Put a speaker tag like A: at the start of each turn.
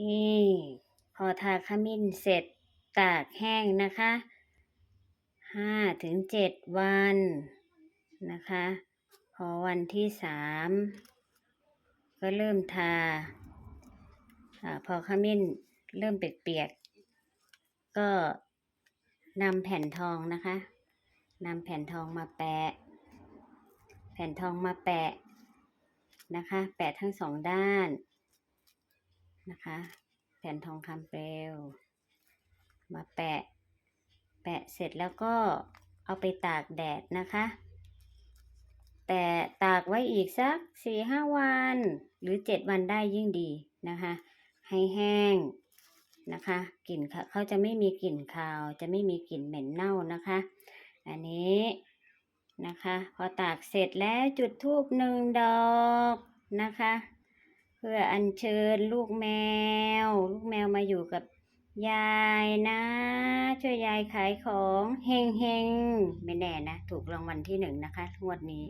A: นี่พอทาขมิ้นเสร็จตากแห้งนะคะห้าถึงเจ็ดวันนะคะ พอวันที่สามก็เริ่มทาอพอขมิ้นเริ่มเปียกๆก็นำแผ่นทองนะคะนำแผ่นทองมาแปะ แผ่นทองมาแปะนะคะ แปะทั้งสองด้าน นะคะ แผ่นทองคำเปลว มาแปะ แปะเสร็จแล้วก็เอาไปตากแดดนะคะ แต่ตากไว้อีกสักสี่ห้าวัน หรือเจ็ดวันได้ยิ่งดีนะคะ ให้แห้งนะคะกลิ่นเขาจะไม่มีกลิ่นคาว จะไม่มีกลิ่นเหม็นเน่านะคะ อันนี้นะคะ พอตากเสร็จแล้วจุดธูปหนึ่งดอกนะคะ พื่ออัญเชิญลูกแมว ลูกแมวมาอยู่กับยายนะ ช่วยยายขายของเฮงเฮงไม่แน่นะ ถูกรางวัลที่หนึ่งนะคะงวดนี้